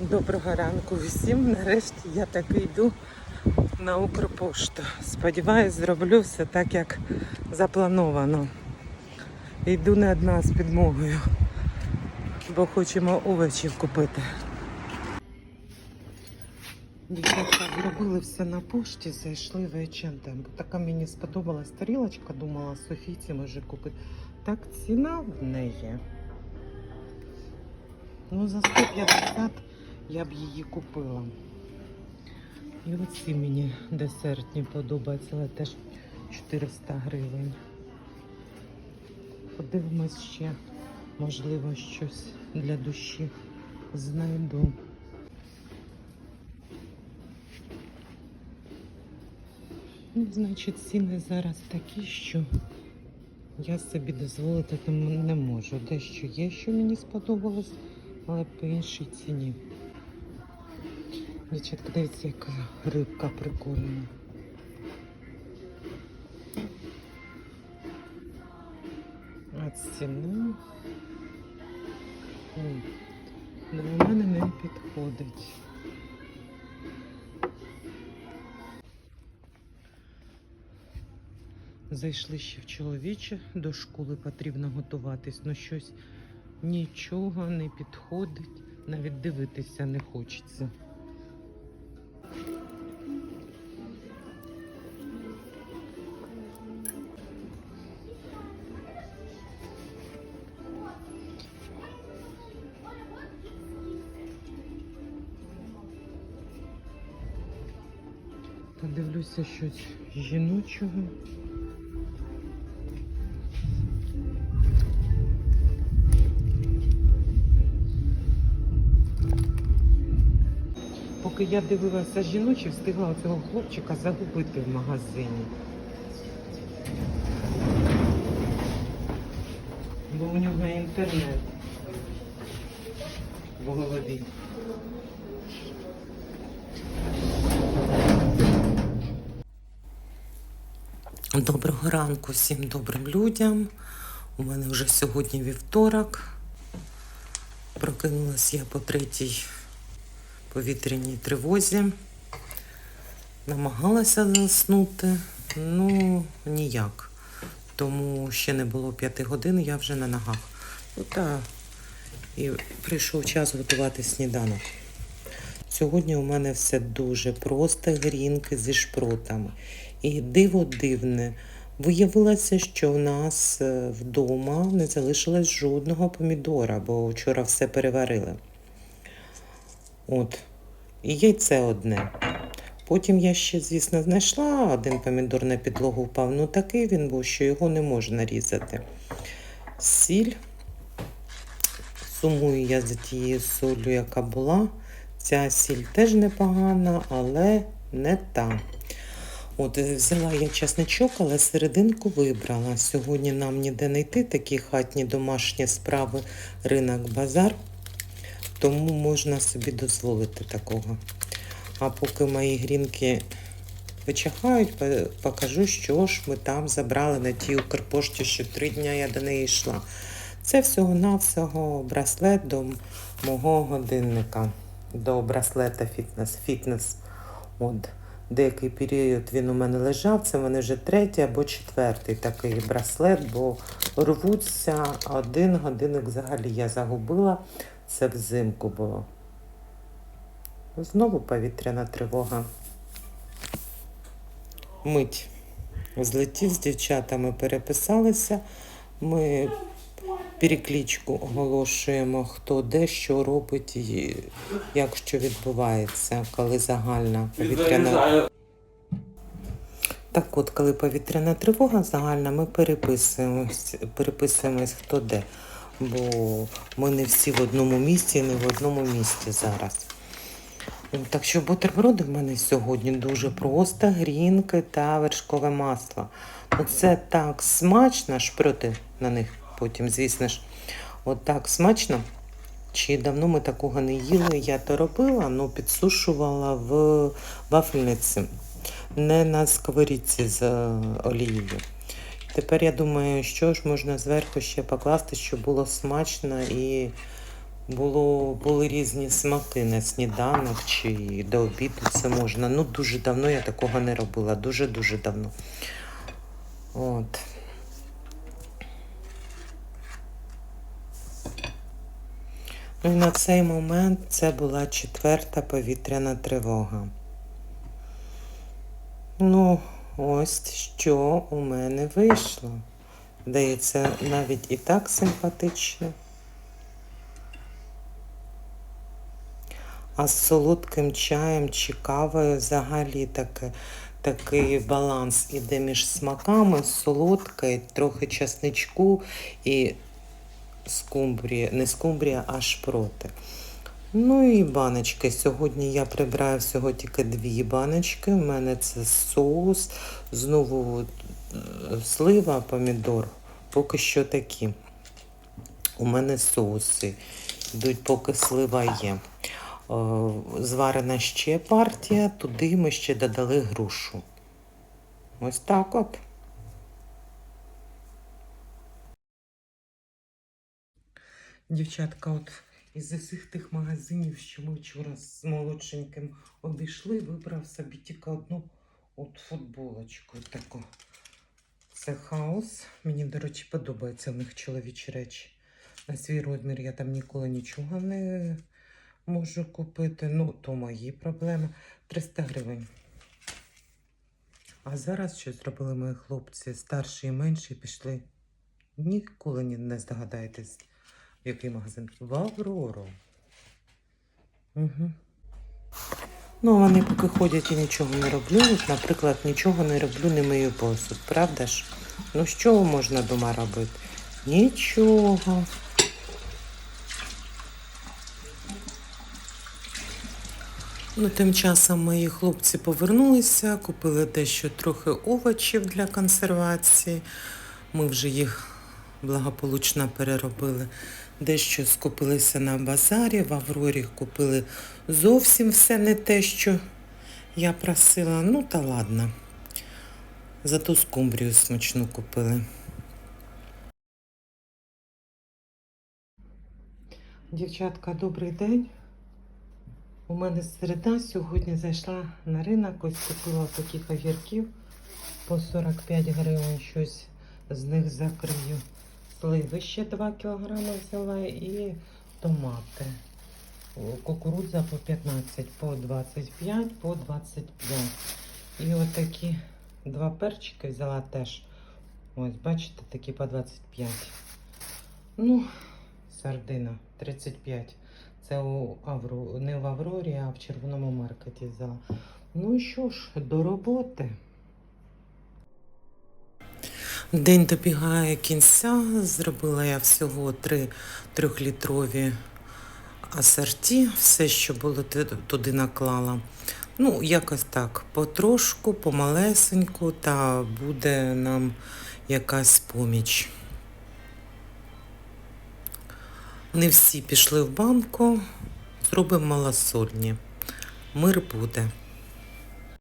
Доброго ранку всім. Нарешті я таки йду на Укрпошту. Сподіваюсь, зроблю все так, як заплановано. Йду не одна з підмогою, бо хочемо овочів купити. Дівчатка зробили все на пошті, зайшли в H&M. Така мені сподобалась тарілочка, думала, Софійці може купити. Так ціна в неї. Ну, за 150 я б її купила. І оці мені десертні подобаються, але теж 400 гривень. Подивимось ще, можливо, щось для душі знайду. Ну, значить, ціни зараз такі, що я собі дозволити не можу. Дещо є, що мені сподобалось, але по іншій ціні. Дівчатка, дивіться, яка рибка прикольна. А ціна м, для мене не підходить. Зайшли ще в чоловіче, до школи потрібно готуватись, але щось нічого не підходить, навіть дивитися не хочеться. Подивлюся щось жіночого. Поки я дивилася жіночі, встигла цього хлопчика загубити в магазині. Бо у нього інтернет в голові. Доброго ранку всім добрим людям. У мене вже сьогодні вівторок. Прокинулась я по третій повітряній тривозі. Намагалася заснути, ну ніяк. Тому ще не було п'яти годин, я вже на ногах. Ота. І прийшов час готувати сніданок. Сьогодні у мене все дуже просто, грінки зі шпротами. І диво дивне. Виявилося, що у нас е, вдома не залишилось жодного помідора, бо вчора все переварили. От. І яйце одне. Потім я ще, звісно, знайшла один помідор на підлогу впав. Ну такий він був, що його не можна різати. Сіль. Сумую я за тією солью, яка була. Ця сіль теж непогана, але не та. От е, взяла я часничок, але серединку вибрала. Сьогодні нам ніде не йти такі хатні домашні справи, ринок, базар. Тому можна собі дозволити такого. А поки мої грінки вичахають, покажу, що ж ми там забрали на тій Укрпошті, що три дні я до неї йшла. Це всього-навсього браслет до мого годинника, до браслета фітнес. фітнес. От. Деякий період він у мене лежав, це в мене вже третій або четвертий такий браслет, бо рвуться один годинник взагалі я загубила. Це взимку було. Знову повітряна тривога. Мить. Злетів з дівчатами, переписалися. Ми переклічку оголошуємо, хто де що робить і як що відбувається, коли загальна повітряна. Так от, коли повітряна тривога загальна, ми переписуємось, переписуємось хто де. Бо ми не всі в одному місці, не в одному місті зараз. Так що бутерброди в мене сьогодні дуже просто, грінки та вершкове масло. Оце так смачно, шпроти на них потім, звісно ж, от так смачно. Чи давно ми такого не їли? Я то робила, ну підсушувала в вафельниці, не на сковорідці з олією. Тепер я думаю, що ж можна зверху ще покласти, щоб було смачно і було, були різні смаки на сніданок чи до обіду це можна. Ну, дуже давно я такого не робила. Дуже-дуже давно. От. І на цей момент це була четверта повітряна тривога. Ну, ось що у мене вийшло. Здається, навіть і так симпатично. А з солодким чаєм чи кавою взагалі таке, такий баланс іде між смаками, солодке, трохи часничку і скумбрія, не скумбрія, а шпроти. Ну і баночки. Сьогодні я прибираю всього тільки дві баночки. У мене це соус, знову е, слива, помідор. Поки що такі. У мене соуси йдуть, поки слива є. Е, Зварена ще партія, туди ми ще додали грушу. Ось так от. Дівчатка, от із усіх тих магазинів, що ми вчора з молодшеньким обійшли, вибрав собі тільки одну от футболочку таку. Це хаос. Мені, до речі, подобаються в них чоловічі речі. На свій розмір я там ніколи нічого не можу купити. Ну, то мої проблеми. 300 гривень. А зараз що зробили мої хлопці, старші і менші, пішли. Ніколи не здогадаєтесь, який магазин. В Аврору. Угу. Ну, вони поки ходять і нічого не роблю. Наприклад, нічого не роблю, не мию посуд, правда ж? Ну, що можна дома робити? Нічого. Ну, тим часом мої хлопці повернулися, купили дещо трохи овочів для консервації. Ми вже їх благополучно переробили. Дещо скупилися на базарі, в Аврорі купили зовсім все не те, що я просила. Ну та ладно. Зато скумбрію смачну купили. Дівчатка, добрий день. У мене середа сьогодні зайшла на ринок, ось купила таких огірків по 45 гривень, щось з них закрию. Сливи ще 2 кілограми взяла і томати. Кукурудза по 15, по 25, по 25. І отакі два перчики взяла теж. Ось, бачите, такі по 25. Ну, сардина 35. Це у Авру, не в Аврорі, а в червоному маркеті взяла. Ну що ж, до роботи. День добігає кінця. Зробила я всього три трьохлітрові асорті. Все, що було, туди наклала. Ну, якось так, потрошку, помалесеньку, та буде нам якась поміч. Не всі пішли в банку, зробимо малосольні. Мир буде.